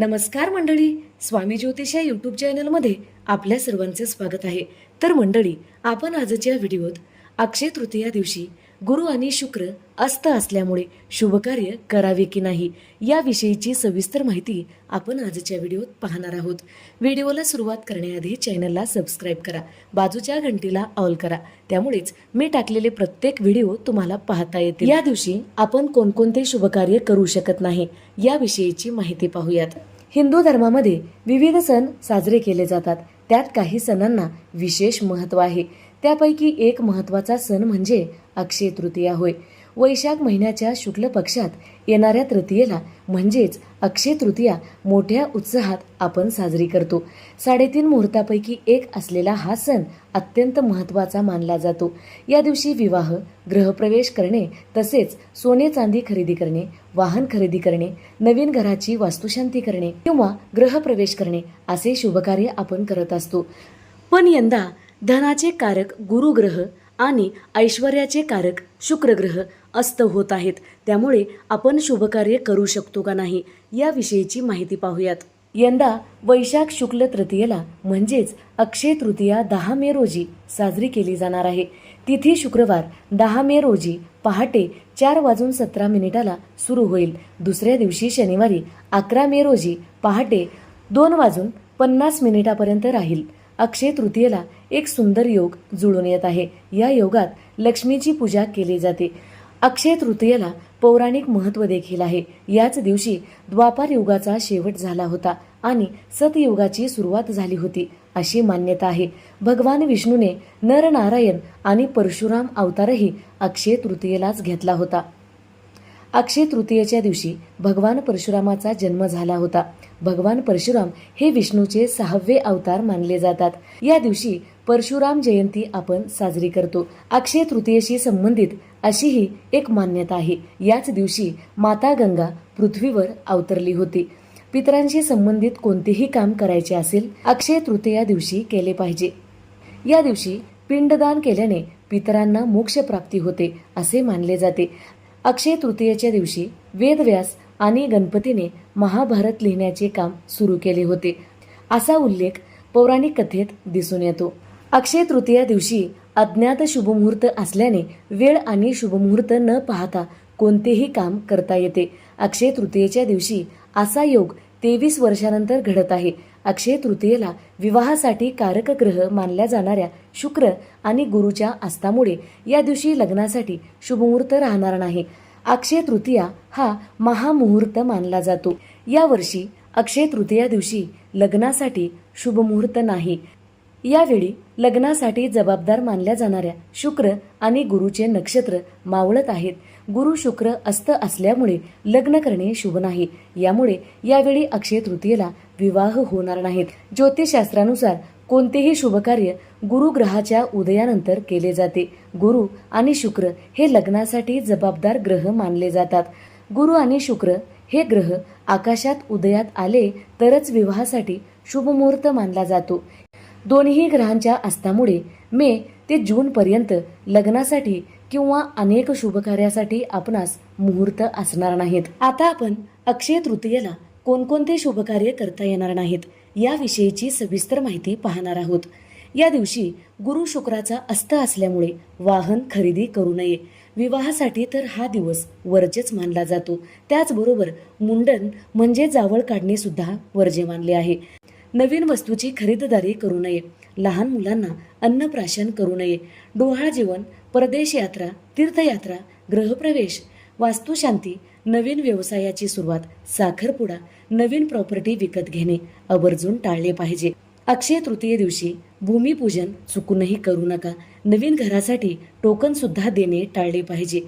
नमस्कार मंडळी स्वामी ज्योतिष या यूट्यूब चॅनलमध्ये आपल्या सर्वांचे स्वागत आहे. तर मंडळी आपण आजच्या व्हिडिओत अक्षय तृतीया दिवशी गुरु आणि शुक्र अस्त असल्यामुळे शुभकार्य करावे की नाही याविषयीची सविस्तर माहिती आपण आजच्या व्हिडिओत पाहणार आहोत. व्हिडिओला सुरुवात करण्याआधी चॅनलला सबस्क्राईब करा बाजूच्या घंटीला ऑल करा त्यामुळेच मी टाकलेले प्रत्येक व्हिडिओ तुम्हाला पाहता येतील. या दिवशी आपण कोणकोणते शुभकार्य करू शकत नाही याविषयीची माहिती पाहूयात. हिंदू धर्मामध्ये विविध सण साजरे केले जातात त्यात काही सणांना विशेष महत्त्व आहे. त्यापैकी एक महत्त्वाचा सण म्हणजे अक्षय तृतीया होय. वैशाख महिन्याच्या शुक्ल पक्षात येणाऱ्या तृतीयेला म्हणजेच अक्षय तृतीया मोठ्या उत्साहात आपण साजरी करतो. साडेतीन मुहूर्तापैकी एक असलेला हा सण अत्यंत महत्त्वाचा मानला जातो. या दिवशी विवाह गृहप्रवेश करणे तसेच सोने चांदी खरेदी करणे वाहन खरेदी करणे नवीन घराची वास्तुशांती करणे किंवा गृहप्रवेश करणे असे शुभकार्य आपण करत असतो. पण यंदा धनाचे कारक गुरुग्रह आणि ऐश्वर्याचे कारक शुक्रग्रह अस्त होत आहेत. त्यामुळे आपण शुभकार्य करू शकतो का नाही याविषयीची माहिती पाहूयात. यंदा वैशाख शुक्ल तृतीयेला म्हणजेच अक्षय तृतीया दहा मे रोजी साजरी केली जाणार आहे. तिथी शुक्रवार दहा मे रोजी पहाटे चार वाजून सतरा मिनिटाला सुरू होईल. दुसऱ्या दिवशी शनिवारी अकरा मे रोजी पहाटे दोन वाजून पन्नास मिनिटापर्यंत राहील. अक्षय तृतीयेला एक सुंदर योग जुळून येत आहे. या योगात लक्ष्मीची पूजा केली जाते. अक्षय तृतीयेला पौराणिक महत्त्व देखील आहे. याच दिवशी द्वापार युगाचा शेवट झाला होता आणि सतयुगाची सुरुवात झाली होती अशी मान्यता आहे. भगवान विष्णूने नरनारायण आणि परशुराम अवतारही अक्षय तृतीयेलाच घेतला होता. अक्षय तृतीयेच्या दिवशी भगवान परशुरामाचा जन्म झाला होता. भगवान परशुराम हे विष्णूचे सहावे अवतार मानले जातात. या दिवशी परशुराम जयंती आपण साजरी करतो. अक्षय तृतीयेशी संबंधित अशी ही एक मान्यता आहे. याच दिवशी माता गंगा पृथ्वीवर अवतरली होती. पितरांशी संबंधित कोणतेही काम करायचे असेल अक्षय तृतीया दिवशी केले पाहिजे. या दिवशी पिंडदान केल्याने पितरांना मोक्ष प्राप्ती होते असे मानले जाते. अक्षय तृतीयेच्या दिवशी वेदव्यास आणि गणपतीने महाभारत लिहिण्याचे काम सुरू केले होते. असा उल्लेख पौराणिक कथेत दिसून येतो. अक्षय तृतीया दिवशी अज्ञात शुभमुहूर्त असल्याने वेळ आणि शुभमुहूर्त न पाहता कोणतेही काम करता येते. अक्षय तृतीयेच्या दिवशी असा योग तेवीस वर्षानंतर घडत आहे. अक्षय तृतीयेला विवाहासाठी कारक ग्रह मानल्या जाणाऱ्या शुक्र आणि गुरुच्या अस्तामुळे या दिवशी लग्नासाठी शुभमुहूर्त राहणार नाही. अक्षय तृतीया हा महामुहूर्त मानला जातो. यावर्षी अक्षय तृतीया दिवशी लग्नासाठी शुभमुहूर्त नाही. यावेळी लग्नासाठी जबाबदार मानल्या जाणाऱ्या शुक्र आणि गुरुचे नक्षत्र मावळत आहेत. गुरु शुक्र अस्त असल्यामुळे लग्न करणे शुभ नाही. यामुळे यावेळी अक्षय तृतीयेला विवाह होणार नाहीत. ज्योतिषशास्त्रानुसार कोणतेही शुभकार्य गुरुग्रहाच्या उदयानंतर केले जाते. गुरु आणि शुक्र हे लग्नासाठी जबाबदार ग्रह मानले जातात. गुरु आणि शुक्र हे ग्रह आकाशात उदयात आले तरच विवाहासाठी शुभमुहूर्त मानला जातो. दोन्ही ग्रहांच्या अस्तामुळे मे ते जूनपर्यंत लग्नासाठी किंवा अनेक शुभकार्यासाठी आपणास मुहूर्त असणार नाहीत. आता आपण अक्षय तृतीयेला कोणकोणते शुभकार्य करता येणार नाहीत याविषयीची सविस्तर माहिती पाहणार आहोत. या दिवशी गुरु शुक्राचा अस्त असल्यामुळे वाहन खरेदी करू नये. विवाहासाठी तर हा दिवस वर्जच मानला जातो. त्याचबरोबर मुंडन म्हणजे जावळ काढणे सुद्धा वर्जे मानले आहे. नवीन वस्तूची खरेदीदारी करू नये. लहान मुलांना अन्नप्राशन करू नये. डोहाळ जेवण परदेश यात्रा तीर्थयात्रा गृहप्रवेश वास्तुशांती नवीन व्यवसायाची सुरुवात साखरपुडा नवीन प्रॉपर्टी विकत घेणे आवर्जून टाळले पाहिजे. अक्षय तृतीय दिवशी भूमिपूजन चुकूनही करू नका. नवीन घरासाठी टोकन सुद्धा देणे टाळले पाहिजे.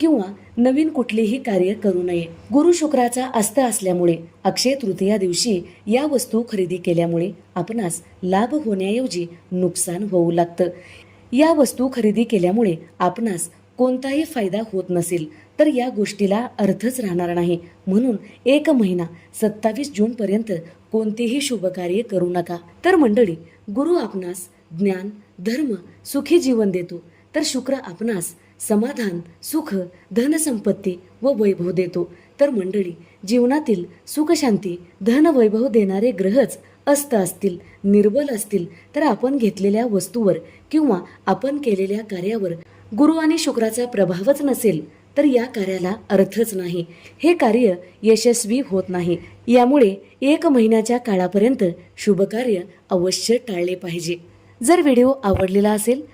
किंवा नवीन कुठलेही कार्य करू नये. गुरु शुक्राचा अस्त असल्यामुळे अक्षय तृतीया दिवशी या वस्तू खरेदी केल्यामुळे आपणास लाभ होण्याऐवजी नुकसान होऊ लागतं. या वस्तू खरेदी केल्यामुळे आपणास कोणताही फायदा होत नसेल तर या गोष्टीला अर्थच राहणार नाही. म्हणून एक महिना सत्तावीस जूनपर्यंत कोणतेही शुभकार्य करू नका. तर मंडळी गुरु आपणास ज्ञान धर्म सुखी जीवन देतो. तर शुक्र आपणास समाधान सुख धनसंपत्ती व वैभव देतो. तर मंडळी जीवनातील सुखशांती धनवैभव देणारे ग्रहच अस्त असतील निर्बल असतील तर आपण घेतलेल्या वस्तूवर किंवा आपण केलेल्या कार्यावर गुरु आणि शुक्राचा प्रभावच नसेल तर या कार्याला अर्थच नाही. हे कार्य यशस्वी होत नाही. यामुळे एक महिन्याच्या काळापर्यंत शुभकार्य अवश्य टाळले पाहिजे. जर व्हिडिओ आवडलेला असेल